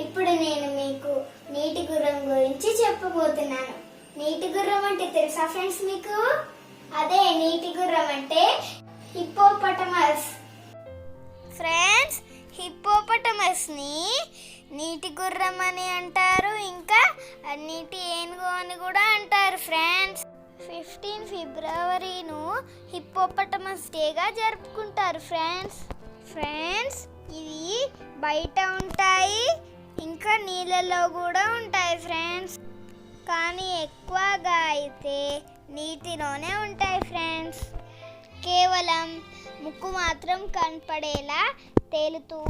ఇప్పుడు నేను మీకు నీటి గుర్రం గురించి చెప్పబోతున్నాను. నీటి గుర్రం అంటే తెలుసా ఫ్రెండ్స్ మీకు? అదే నీటి గుర్రం అంటే హిప్పోపటమస్. ఫ్రెండ్స్ హిప్పోపటమస్ని నీటి గుర్రం అని అంటారు ఇంకా నీటి ఏనుగు అని కూడా అంటారు ఫ్రెండ్స్. ఫిఫ్టీన్ ఫిబ్రవరిను హిప్పోపటమస్ డేగా జరుపుకుంటారు ఫ్రెండ్స్. ఫ్రెండ్స్ ఇవి బయట ఉంటాయి ఇంకా నీళ్ళలో కూడా ఉంటాయి ఫ్రెండ్స్. కానీ ఎక్కువగా అయితే నీటిలోనే ఉంటాయి ఫ్రెండ్స్. కేవలం ముక్కు మాత్రం కనపడేలా తేలుతూ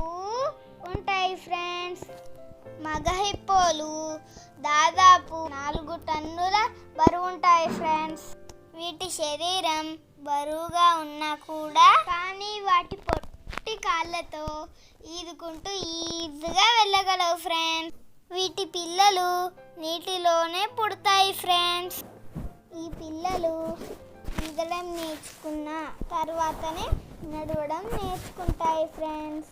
ఉంటాయి ఫ్రెండ్స్. మగ హిప్పోలు దాదాపు నాలుగు టన్నుల బరువు ఉంటాయి ఫ్రెండ్స్. వీటి శరీరం బరువుగా ఉన్నా కూడా కానీ కాళ్ళతో ఈదుకుంటూ ఈజీగా వెళ్ళగలవు ఫ్రెండ్స్ వీటి పిల్లలు నీటిలోనే పుడతాయి ఫ్రెండ్స్ ఈ పిల్లలు ఈదడం నేర్చుకున్న తర్వాతనే నడవడం నేర్చుకుంటాయి ఫ్రెండ్స్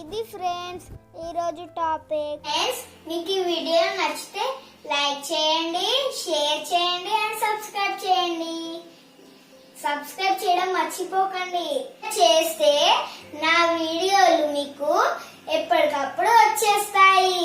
ఇది ఫ్రెండ్స్ ఈరోజు టాపిక్ ఫ్రెండ్స్ మీకు ఈ వీడియో నచ్చితే లైక్ చేయండి షేర్ చేయండి అండ్ సబ్స్క్రైబ్ చేయండి. సబ్స్క్రైబ్ చేయడం మర్చిపోకండి. చేస్తే మీకు ఎప్పటికప్పుడు వచ్చేస్తాయి.